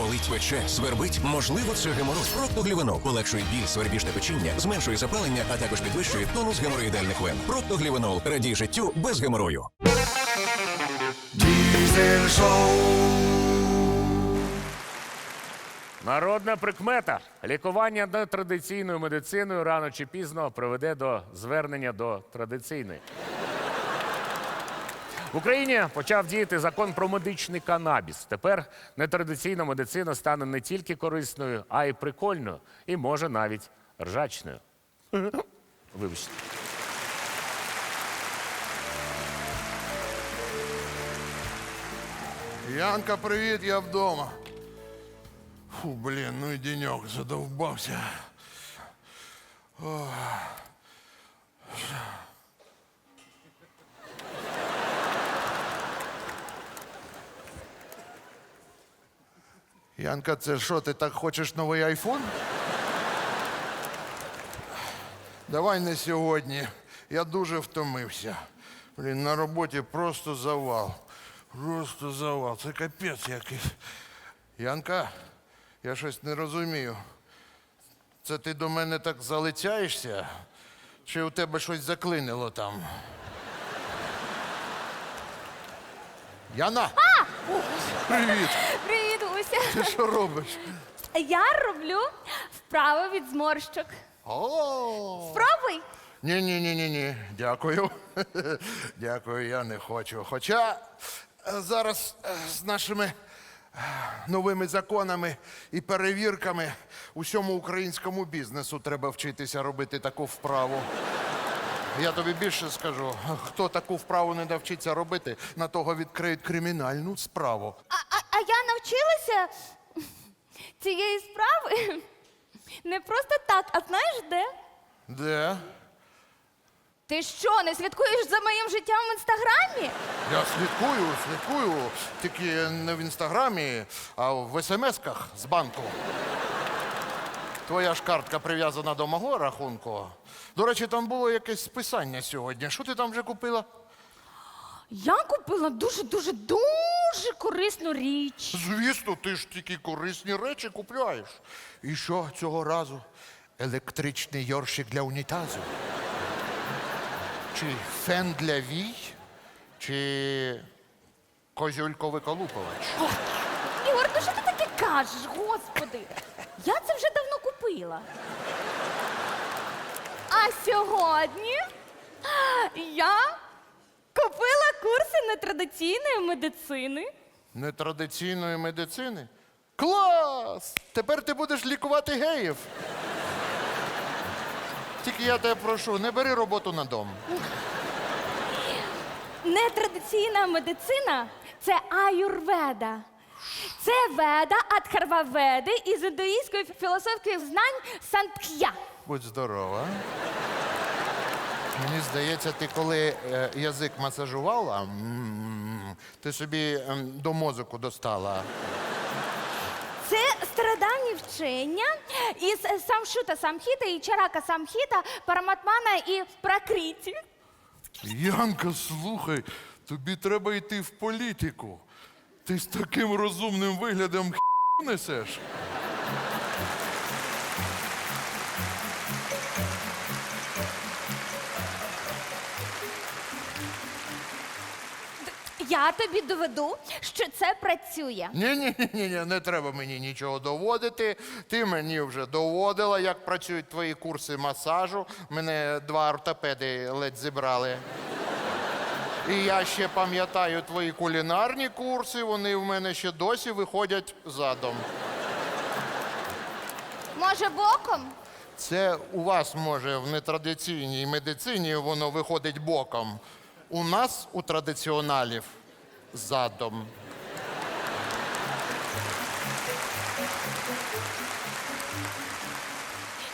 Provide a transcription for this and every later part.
Болить, пече, свербить. Можливо, це геморой. Проктоглівенол полегшує біль, свербіжне печіння, зменшує запалення, а також підвищує тонус геморроїдальних вен. Проктоглівенол радій життю без геморою. Народна прикмета. Лікування нетрадиційною медициною рано чи пізно приведе до звернення до традиційної. В Україні почав діяти закон про медичний канабіс. Тепер нетрадиційна медицина стане не тільки корисною, а й прикольною, і може навіть ржачною. Вибачте. Янка, привіт, я вдома. Фу, блін, ну і денек задовбався. Ох. Янка, це що, ти так хочеш новий айфон? Давай не сьогодні. Я дуже втомився. Блін, на роботі просто завал. Просто завал. Це капець якийсь. Янка, я щось не розумію. Це ти до мене так залицяєшся? Чи у тебе щось заклинило там? Яна! Привіт! Ти що робиш? Я роблю вправи від зморщок. О! Пробуй. Ні, ні, ні, ні, ні. Дякую. Дякую, я не хочу. Хоча е, зараз е, з нашими е, новими законами і перевірками усьому українському бізнесу треба вчитися робити таку вправу. Я тобі більше скажу, хто таку вправу не навчиться робити, на того відкриють кримінальну справу. А, а, навчилася цієї справи не просто так, а знаєш де? Де? Ти що, не слідкуєш за моїм життям в інстаграмі? Я слідкую, слідкую, тільки не в інстаграмі, а в смс-ках з банку. Твоя ж картка прив'язана до мого рахунку. До речі, там було якесь списання сьогодні. Що ти там вже купила? Я купила дуже дуже дуже корисну річ. Звісно, ти ж тільки корисні речі купляєш. І що цього разу? Електричний йоршик для унітазу? Чи фен для вій? Чи козюлько-виколупувач? Ігор, ну що ти таке кажеш, господи? Я це вже давно купила. А сьогодні я купила курси нетрадиційної медицини. Нетрадиційної медицини? Клас! Тепер ти будеш лікувати геїв. Тільки я тебе прошу, не бери роботу на дом. Нетрадиційна медицина це аюрведа. Це веда Адхарваведи із індуїзької філософських знань Санкх'я. Будь здорова. Мені здається, ти коли е, язик масажувала, м, ти собі ем, до мозоку достала. Це стародавні вчення із самшута самхіта і чарака самхіта, параматмана і пракриті. Янка, слухай, тобі треба йти в політику. Ти з таким розумним виглядом несеш. Я тобі доведу, що це працює. Ні, ні, ні, не треба мені нічого доводити. Ти мені вже доводила, як працюють твої курси масажу. Мене два ортопеди ледь зібрали. І я ще пам'ятаю твої кулінарні курси, вони в мене ще досі виходять задом. Може, боком? Це у вас, може, в нетрадиційній медицині воно виходить боком. У нас, у традиціоналів, задом.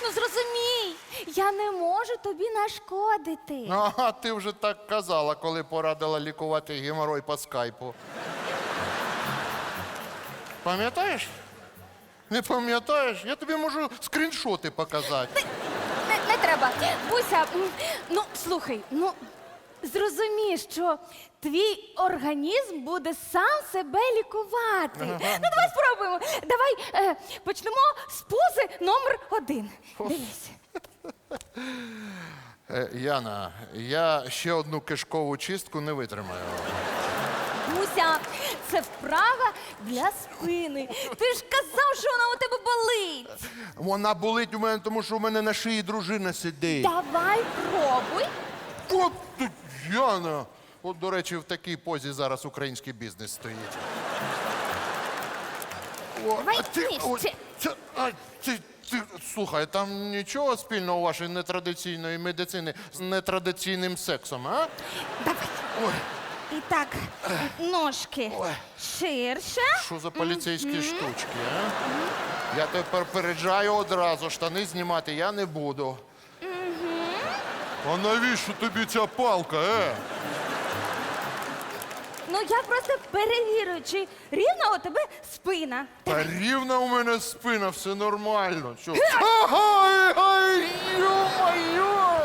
Ну зрозумій, я не можу тобі нашкодити. Ага, ти вже так казала, коли порадила лікувати геморой по скайпу. Пам'ятаєш? Не пам'ятаєш? Я тобі можу скріншоти показати. Не, не треба. Буся, м, ну слухай, ну зрозумій, що твій організм буде сам себе лікувати. Ну, давай спробуємо. Давай е, почнемо з пози номер один. Дивись. Е, Яна, я ще одну кишкову чистку не витримаю. Муся, це вправа для спини. Ти ж казав, що вона у тебе болить. Вона болить у мене, тому що у мене на шиї дружина сидить. Давай пробуй. От ти, Яна! От, до речі, в такій позі зараз український бізнес стоїть. О, Давай а ти, нижче. о, а, ти, ти, слухай, там нічого спільного у вашої нетрадиційної медицини з нетрадиційним сексом, а? Давай. Ой, І так, ножки Ой. ширше. що за поліцейські штучки, а? Я тебе попереджаю одразу, штани знімати я не буду. А навіщо тобі ця палка, е? Ну я просто перевірю, чи рівна у тебе спина. Та рівна у мене спина, все нормально. Що? Ай, ай, ё-моё!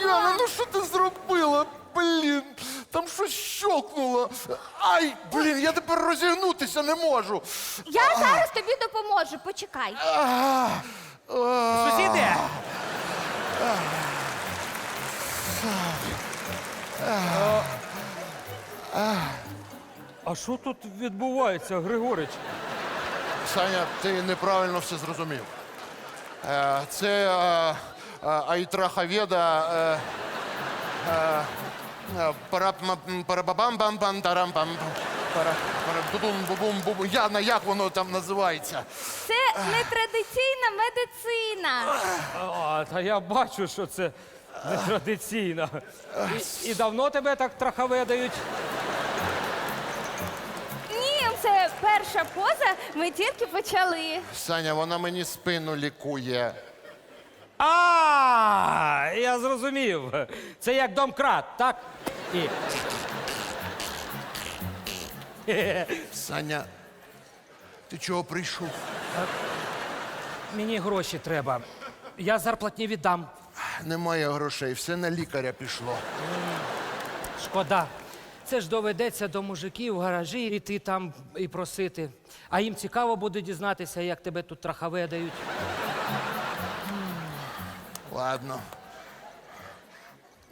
Яна, ну що ти зробила? Блін, там щось щолкнуло. Ай, блін, я тепер розігнутися не можу. Я зараз тобі допоможу, почекай. А, А що тут відбувається, Григорич? Саня, ти неправильно все зрозумів. Е, Це е, е, Айтрахаведа. е, е, е, парап- парабабам-бам-бам-тарам-бам. Пара- парабудум-бубум-бубу. Яна, як воно там називається? Це нетрадиційна медицина. А, та я бачу, що це нетрадиційно. І, і давно тебе так трахаведають? Перша поза, ми тільки почали. Саня, вона мені спину лікує. А, я зрозумів. Це як домкрат, так? І... Саня, ти чого прийшов? Мені гроші треба. Я зарплатні віддам. Немає грошей, все на лікаря пішло. Шкода. Це ж доведеться до мужиків в гаражі іти там і просити. А їм цікаво буде дізнатися, як тебе тут трахаведають. Ладно.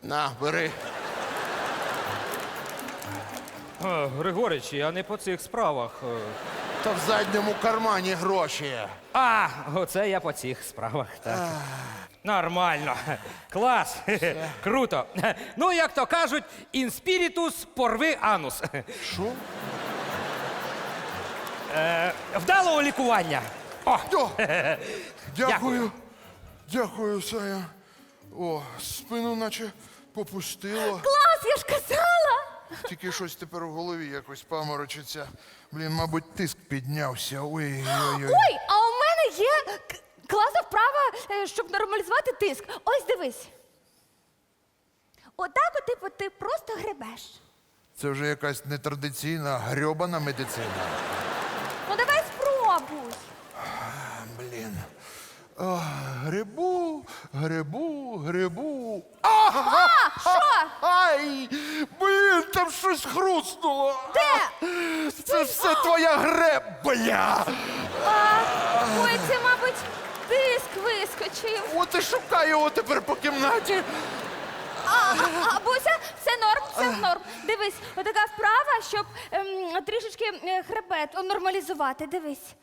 На, бери. Григорич, я не по цих справах. Е, Та в задньому кармані гроші. А, оце я по цих справах. Так. Нормально. Клас. Круто. Ну, як то кажуть, інспірітус порви анус. Що? Вдалого лікування. О, О, Дякую. дякую. Саня. О, спину наче попустило. Клас, я ж казала. Тільки щось тепер в голові якось паморочиться. Блін, мабуть, тиск піднявся. Ой-ой-ой. Ой, а у мене є к- класна вправа, е, щоб нормалізувати тиск. Ось дивись. Отак, от, типу, ти просто гребеш. Це вже якась нетрадиційна грьобана медицина. Ну давай спробуй. Блін. Грибу, грибу, грибу. А, Що? Ай! Блін, там щось хрустнуло. Де? Це все твоя гребля. А, ой, це, мабуть, тиск вискочив. От і шукаю його тепер по кімнаті. А, Буся, все норм, все норм. Дивись, отака вправа, щоб ем, трішечки е, хребет нормалізувати. Дивись.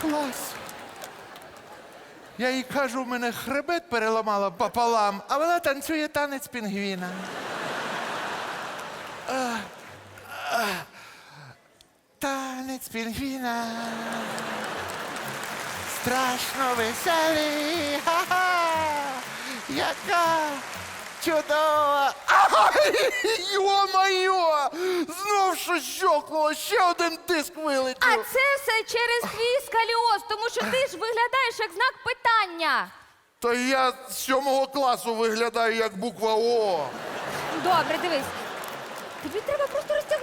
Клас. Я їй кажу, в мене хребет переламала пополам, а вона танцює танець пінгвіна. А, а, Танець пінгвіна. Страшно веселий. Ха-ха. Яка чудова. Йо-моє! Знов щось щокнуло, ще один диск вилетів. А це все через твій скаліоз, тому що ти ж виглядаєш як знак питання. Та я з сьомого класу виглядаю як буква О. Добре, дивись. Тобі треба просто розтягнути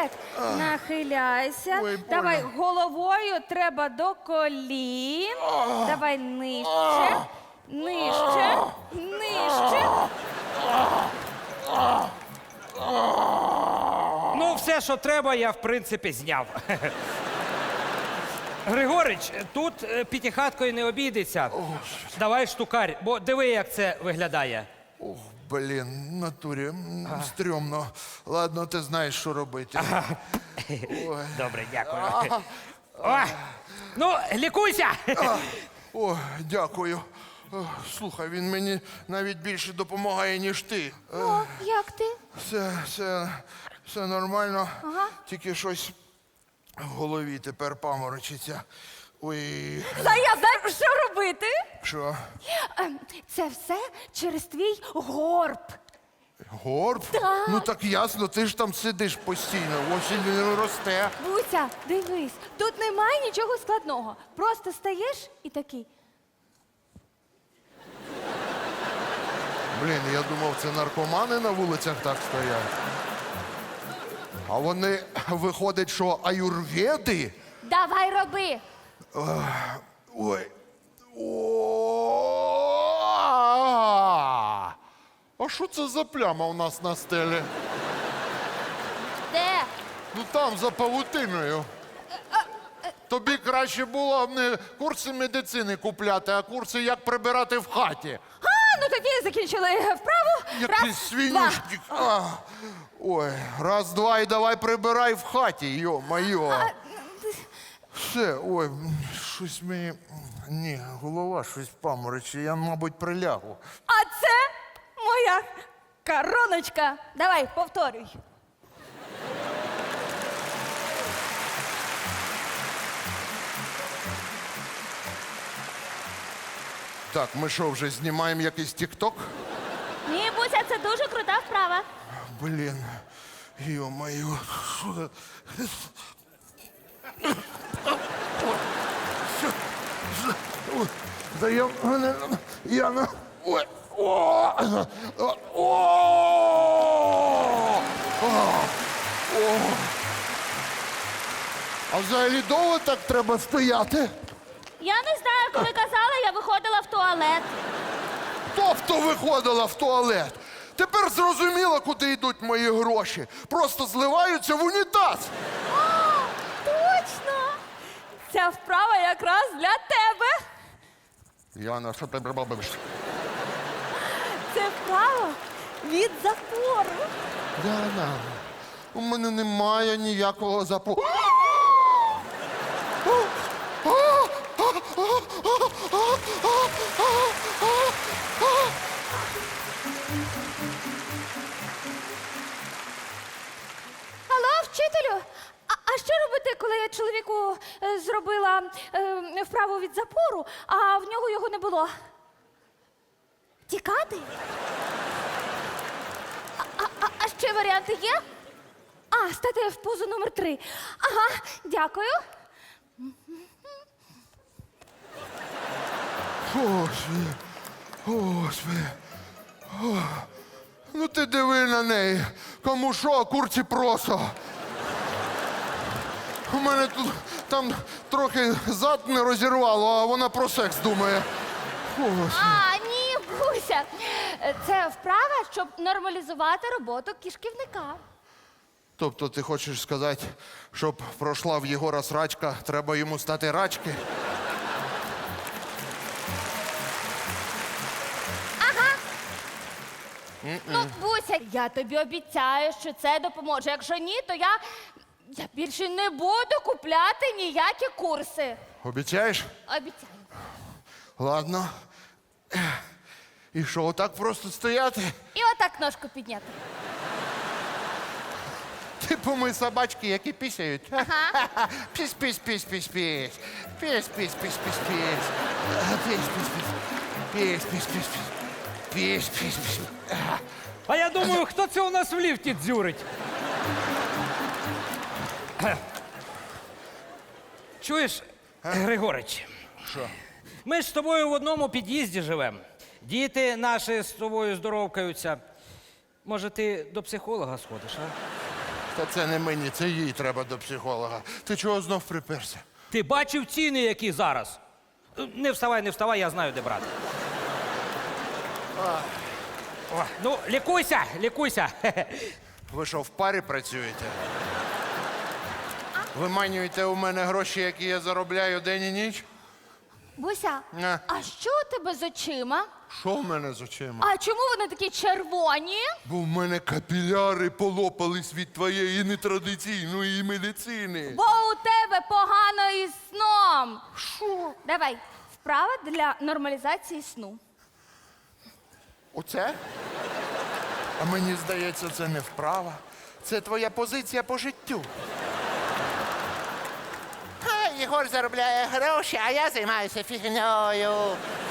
хребет. Нахиляйся. Ой, больно. Давай головою треба до колін. Давай нижче. Нижче. Нижче. Ну, все, що треба, я в принципі зняв. Григорич, тут е, п'ятихаткою не обійдеться. Давай штукарь, бо диви, як це виглядає. Ох, блін, натурі м, стрьомно. Ладно, ти знаєш, що робити. Ой. Добре, дякую. О, ну, лікуйся! О, дякую. О, Слухай, він мені навіть більше допомагає, ніж ти. Е, О, як ти? Все, все, все нормально. Ага. Тільки щось в голові тепер паморочиться. Ой, Та я знаю, що робити. що? Ем, Це все через твій горб. Горб? Так. Ну так ясно, ти ж там сидиш постійно, ось він росте. Буся, дивись, тут немає нічого складного. Просто стаєш і такий. Блін, я думав, це наркомани на вулицях так стоять. А вони виходить, що аюрведи? Давай роби. Ой. А що це за пляма у нас на стелі? Де? Ну там за павутиною. Тобі краще було б не курси медицини купляти, а курси, як прибирати в хаті. А, ну тоді закінчили вправу. Який Раз, свинюшник. А. Ой, раз, два і давай прибирай в хаті, йо-майо. Все, ой, щось мені. Ні, голова щось паморочить, я, мабуть, прилягу. А це моя короночка. Давай, повторюй. Так, ми що, вже знімаємо якийсь тік-ток? Ні, Буся, це дуже крута вправа. Блін, йо-моє, я, мене, я на... Ой, о, о, о, о. А взагалі довго так треба стояти? Я не знаю, коли казала, я виходила в туалет. Тобто виходила в туалет. Тепер зрозуміло, куди йдуть мої гроші. Просто зливаються в унітаз. Ця вправа якраз для тебе. Яна, що ти робиш? Це вправа від запору. Яна, у мене немає ніякого запу. Вправу від запору, а в нього його не було? Тікати? А, а, а, а ще варіанти є? А, стати в позу номер три. Ага, дякую. Господи, господи. О, Ну ти диви на неї. Кому що, курці просо. У мене тут там трохи зад не розірвало, а вона про секс думає. Господи. А, ні, Буся. Це вправа, щоб нормалізувати роботу кишківника. Тобто ти хочеш сказати, щоб пройшла в Єгора срачка, треба йому стати рачки? Ну, Буся, я тобі обіцяю, що це допоможе. Якщо ні, то я, я більше не буду купляти ніякі курси. Обіцяєш? Обіцяю. Ладно. І що, отак просто стояти? І отак ножку підняти. Типу ми собачки, які пісяють. Ага. Піс, піс, піс, піс, піс. Піс, піс, піс, піс, піс. Піс, піс, піс. Піс, піс, піс, піс. Піс, піс, піс. А я думаю, хто це у нас в ліфті дзюрить? Чуєш, Григорич? Що? Ми ж з тобою в одному під'їзді живемо. Діти наші з тобою здоровкаються. Може, ти до психолога сходиш, а? Та це не мені, це їй треба до психолога. Ти чого знов приперся? Ти бачив ціни, які зараз? Е, Не вставай, не вставай, я знаю, де брати. О, ну, лікуйся, лікуйся. Ви що, в парі працюєте? Виманюєте у мене гроші, які я заробляю день і ніч? Буся, Не. а що у тебе з очима? Що в мене з очима? А чому вони такі червоні? Бо в мене капіляри полопались від твоєї нетрадиційної медицини. Бо у тебе погано із сном. Що? Давай, вправа для нормалізації сну. Оце? А мені здається, це не вправа. Це твоя позиція по життю. Єгор заробляє гроші, а я займаюся фігньою.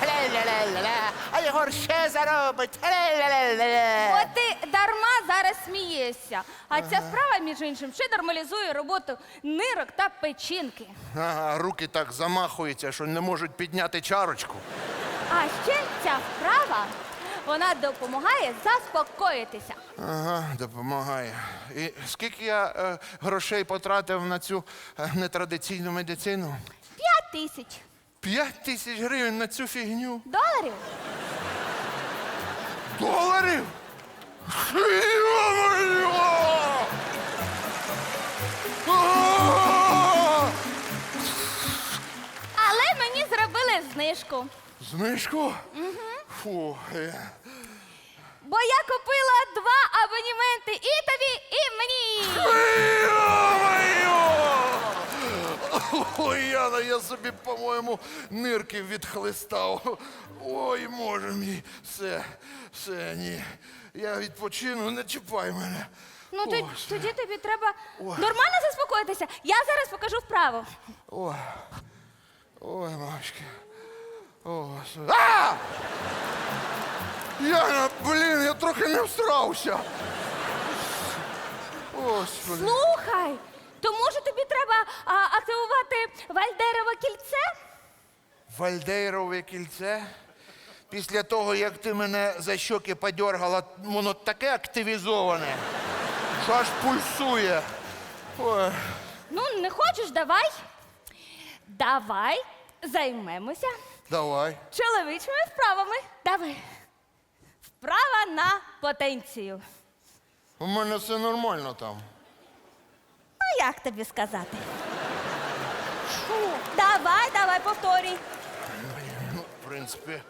Ля-ля-ля-ля-ля. А Єгор ще заробить. Ля-ля-ля-ля-ля. От ти дарма зараз смієшся. А ця вправа, між іншим, ще нормалізує роботу нирок та печінки. Ага, руки так замахуються, що не можуть підняти чарочку. А ще ця вправа вона допомагає заспокоїтися. Ага, допомагає. І скільки я е, грошей потратив на цю е, нетрадиційну медицину? П'ять тисяч П'ять тисяч гривень на цю фігню. доларів. Доларів? А! Але мені зробили знижку. Знижку? Фу. е. Бо я купила два абонементи і тобі, і мені. Йо-моє! Ой, Яна, я собі, по-моєму, нирки відхлистав. Ой, може мій. Все, все, ні. Я відпочину, не чіпай мене. Ну О, тоді, тоді тобі треба нормально заспокоїтися. Я зараз покажу вправу. Ой, ой, мамочки. О, А! Яна, блін, я трохи не всрався. Господи. Слухай, то може тобі треба а, активувати вальдерове кільце? Вальдейрове кільце. Після того, як ти мене за щоки подергала, воно таке активізоване, що аж пульсує. Ой, Ну, не хочеш, давай. Давай займемося давай. чоловічими вправами. Давай. Вправа на потенцію. У мене все нормально там. Ну, як тобі сказати? Давай, давай, повторюй. Ну, в принципі,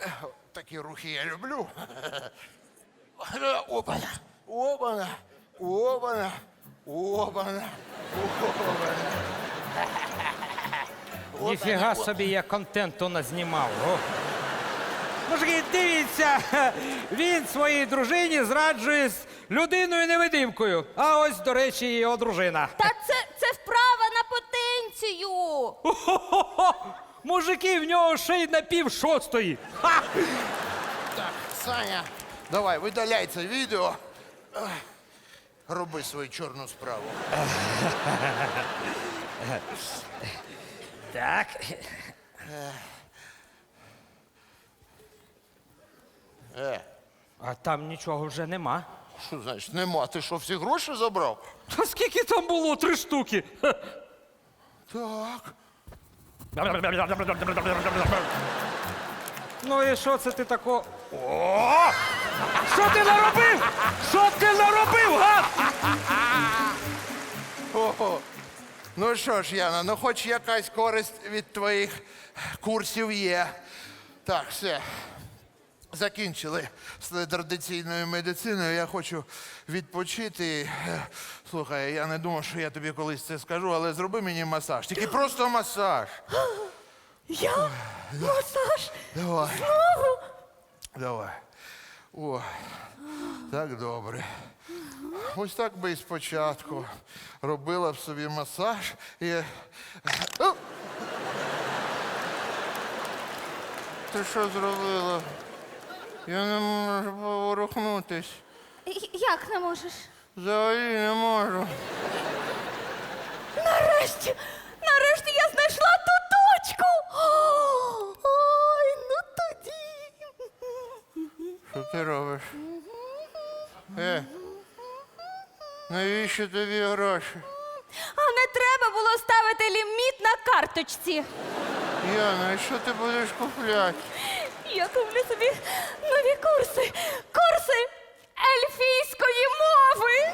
е, такі рухи я люблю. Опана, опана, опана, опана, опана. Ніфіга собі я контенту назнімав. О. Мужики, дивіться, він своїй дружині зраджує з людиною-невидимкою. А ось, до речі, його дружина. Та це, це вправа на потенцію. Хо-хо-хо! Мужики, в нього ще й на пів шостої. Ха! Так, Саня, давай, видаляй це відео. Ех, Роби свою чорну справу. Так. Е, А там нічого вже нема. що значить нема? Ти що, всі гроші забрав? Та скільки там було? Три штуки. Так. Ну і що це ти тако? О! Що ти наробив? Що ти наробив, гад? Ого. Ну що ж, Яна, ну хоч якась користь від твоїх курсів є. Так, все. Закінчили з традиційною медициною. Я хочу відпочити. Е, Слухай, я не думав, що я тобі колись це скажу, але зроби мені масаж. Тільки просто масаж. Я? Масаж? Давай. Давай. О, так добре. Ось так би і спочатку робила б собі масаж і. О! Ти що зробила? Я не можу поворухнутись. Як не можеш? Взагалі не можу. Нарешті, нарешті я знайшла робиш? Е, навіщо тобі гроші? А не треба було ставити ліміт на карточці. Яна, і що ти будеш купляти? Я куплю собі нові курси. Курси ельфійської мови.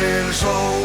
Будемо шоу.